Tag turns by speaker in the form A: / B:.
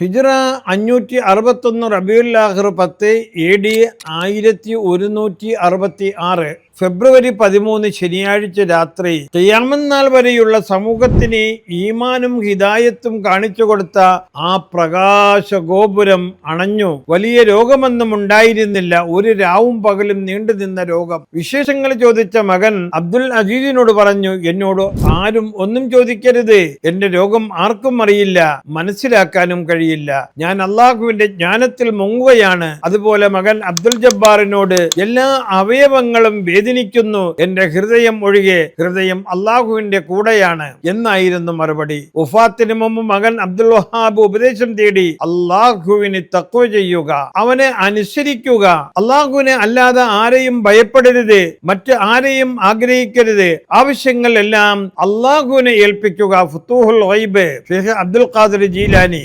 A: ഹിജ്റ അഞ്ഞൂറ്റി അറുപത്തൊന്ന് റബിയുല്ലാഹിർ പത്ത് എ ഡി ആയിരത്തി ഒരുന്നൂറ്റി അറുപത്തി ആറ് ഫെബ്രുവരി പതിമൂന്ന് ശനിയാഴ്ച രാത്രി തെയ്യാമന്നാൾ വരെയുള്ള സമൂഹത്തിന് ഈമാനും ഹിദായത്തും കാണിച്ചു കൊടുത്ത ആ പ്രകാശ ഗോപുരം അണഞ്ഞു. വലിയ രോഗമൊന്നും ഉണ്ടായിരുന്നില്ല. ഒരു രാവും പകലും നീണ്ടു നിന്ന രോഗം. വിശേഷങ്ങൾ ചോദിച്ച മകൻ അബ്ദുൽ അജീദിനോട് പറഞ്ഞു എന്നോട് ആരും ഒന്നും ചോദിക്കരുത്. എന്റെ രോഗം ആർക്കും അറിയില്ല. മനസ്സിലാക്കാനും കഴിയില്ല. ഞാൻ അള്ളാഹുവിന്റെ ജ്ഞാനത്തിൽ മുങ്ങുകയാണ്. അതുപോലെ മകൻ അബ്ദുൽ ജബ്ബാറിനോട് എല്ലാ അവയവങ്ങളും വേദനിക്കുന്നു. എന്റെ ഹൃദയം ഒഴികെ ഹൃദയം അള്ളാഹുവിന്റെ കൂടെയാണ് എന്നായിരുന്നു മറുപടി. ഉഫാത്തിന് മുമ്പ് മകൻ അബ്ദുൽ വഹാബ് ഉപദേശം തേടി അള്ളാഹുവിന് തക്വ ചെയ്യുക അവനെ അനുസരിക്കുക. അള്ളാഹുവിനെ അല്ലാതെ ആരെയും ഭയപ്പെടരുത് മറ്റ് ആരെയും ആഗ്രഹിക്കരുത്. ആവശ്യങ്ങൾ എല്ലാം അള്ളാഹുവിനെ ഏൽപ്പിക്കുക ഫുത്തൂഹുൽ അബ്ദുൽ ഖാദർ ജീലാനി.